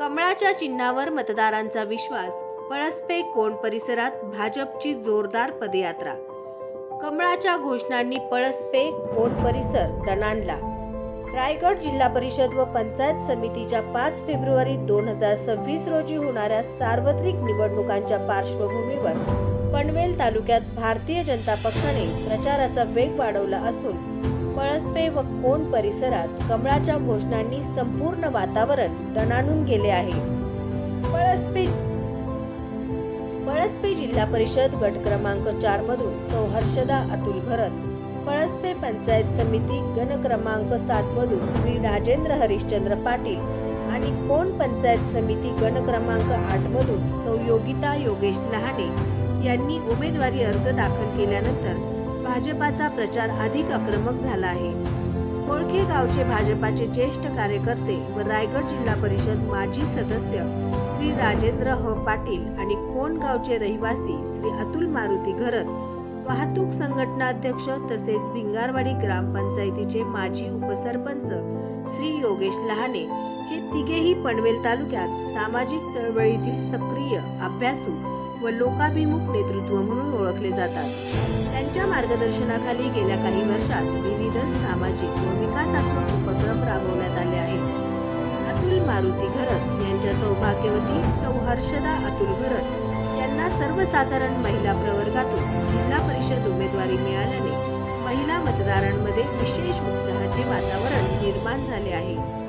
कमळाच्या चिन्हावर मतदारांचा विश्वास. पळसपे कोण परिसरात भाजपची जोरदार पदयात्रा. कमळाच्या घोषणांनी पळसपे कोण परिसर दणाणला. रायगड जिल्हा परिषद व पंचायत समितीच्या पाच फेब्रुवारी दोन हजार सव्वीस रोजी होणाऱ्या सार्वत्रिक निवडणुकांच्या पार्श्वभूमीवर पनवेल तालुक्यात भारतीय जनता पक्षाने प्रचाराचा वेग वाढवला असून पळसपे व कोण परिसरात कमळाच्या घोषणांनी संपूर्ण वातावरण दणाणून गेले आहे. पळसपे पळसपे जिल्हा परिषद गट क्रमांक चार मधून सौहर्षदा अतुल भरत पळसपे पंचायत समिती गण क्रमांक सात मधून श्री राजेंद्र हरिश्चंद्र पाटील आणि कोण पंचायत समिती गण क्रमांक आठ मधून सौ योगिता योगेश लहाने यांनी उमेदवारी अर्ज दाखल केल्यानंतर भाजपाचा प्रचार अधिक आक्रमक झाला आहे. कोळखे गावचे भाजपाचे ज्येष्ठ कार्यकर्ते व रायगड जिल्हा परिषद माजी सदस्य श्री राजेंद्र ह. पाटील आणि कोण गावचे रहिवासी श्री अतुल मारुती घरत वाहतूक संघटना अध्यक्ष तसेच भिंगारवाडी ग्रामपंचायतीचे माजी उपसरपंच श्री योगेश लहाने हे तिघेही पनवेल तालुक्यात सामाजिक चळवळीतील सक्रिय अभ्यासू व लोकाभिमुख नेतृत्व म्हणून ओळखले जातात. त्यांच्या मार्गदर्शनाखाली गेल्या काही वर्षात विविध सामाजिक व विकासात्मक उपक्रम राबवण्यात आले आहेत. अतुल मारुती घरत यांच्या सौभाग्यवती सौ हर्षदा अतुल घरत यांना सर्वसाधारण महिला प्रवर्गातून जिल्हा परिषद उमेदवारी मिळाल्याने महिला मतदारांमध्ये विशेष उत्साहाचे वातावरण निर्माण झाले आहे.